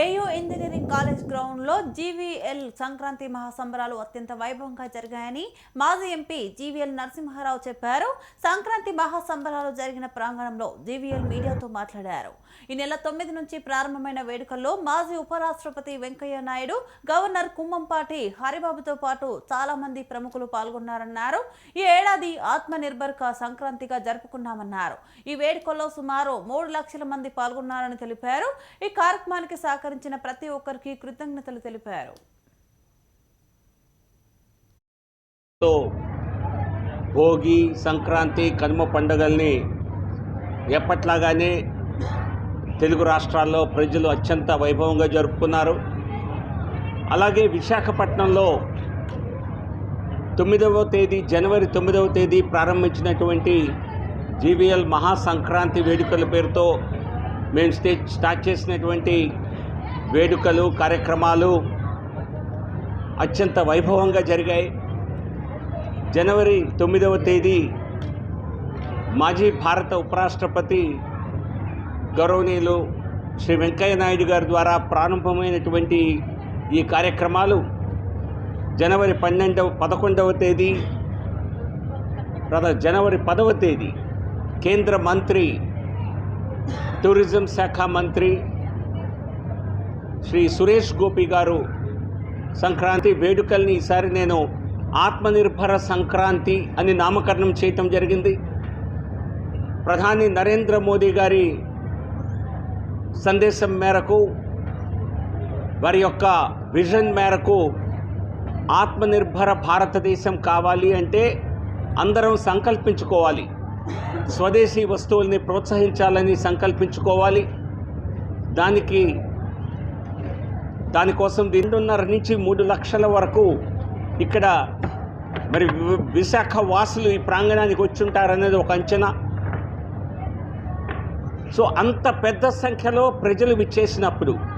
AU engineering college గ్రౌండ్లో జీవీఎల్ సంక్రాంతి మహాసంబరాలు అత్యంత వైభవంగా జరిగాయని మాజీ ఎంపీ జీవీఎల్ నరసింహారావు చెప్పారు. సంక్రాంతి మహాసంబరాలు జరిగిన ప్రాంగణంలో జీవీఎల్ మీడియాతో మాట్లాడారు. ఈ నెల తొమ్మిది నుంచి ప్రారంభమైన వేడుకల్లో మాజీ ఉపరాష్ట్రపతి వెంకయ్య నాయుడు గవర్నర్ కుమ్మంపాటి హరిబాబుతో పాటు చాలా మంది ప్రముఖులు పాల్గొన్నారన్నారు. ఈ ఏడాది ఆత్మ నిర్భర్ సంక్రాంతిగా జరుపుకున్నామన్నారు. ఈ వేడుకల్లో సుమారు మూడు లక్షల మంది పాల్గొన్నారని తెలిపారు. ఈ కార్యక్రమానికి సహకరించిన ప్రతి ఒక్కరికి కృతజ్ఞతలు తెలిపారు. భోగి సంక్రాంతి కనుమ పండుగల్ని ఎప్పట్లాగానే తెలుగు రాష్ట్రాల్లో ప్రజలు అత్యంత వైభవంగా జరుపుకున్నారు. అలాగే విశాఖపట్నంలో తొమ్మిదవ తేదీ జనవరి తొమ్మిదవ తేదీ ప్రారంభించినటువంటి జీవీఎల్ మహాసంక్రాంతి వేడుకల పేరుతో మేము స్టే స్టార్ట్ చేసినటువంటి వేడుకలు కార్యక్రమాలు అత్యంత వైభవంగా జరిగాయి. జనవరి తొమ్మిదవ తేదీ మాజీ భారత ఉపరాష్ట్రపతి గౌరవనీయులు శ్రీ వెంకయ్య నాయుడు గారి ద్వారా ప్రారంభమైనటువంటి ఈ కార్యక్రమాలు జనవరి పన్నెండవ పదకొండవ తేదీ జనవరి పదవ తేదీ కేంద్ర మంత్రి టూరిజం శాఖ మంత్రి శ్రీ సురేష్ గోపి గారు సంక్రాంతి వేడుకల్ని ఈసారి నేను ఆత్మనిర్భర సంక్రాంతి అని నామకరణం చేయటం జరిగింది. ప్రధాని నరేంద్ర మోదీ గారి సందేశం మేరకు వారి యొక్క విజన్ మేరకు ఆత్మనిర్భర భారతదేశం కావాలి అంటే అందరం సంకల్పించుకోవాలి. స్వదేశీ వస్తువుల్ని ప్రోత్సహించాలని సంకల్పించుకోవాలి. దానికి దానికోసం రెండున్నర నుంచి మూడు లక్షల వరకు ఇక్కడ మరి వి- విశాఖ వాసులు ఈ ప్రాంగణానికి వచ్చుంటారనేది ఒక అంచనా. సో అంత పెద్ద సంఖ్యలో ప్రజలు విచ్చేసినప్పుడు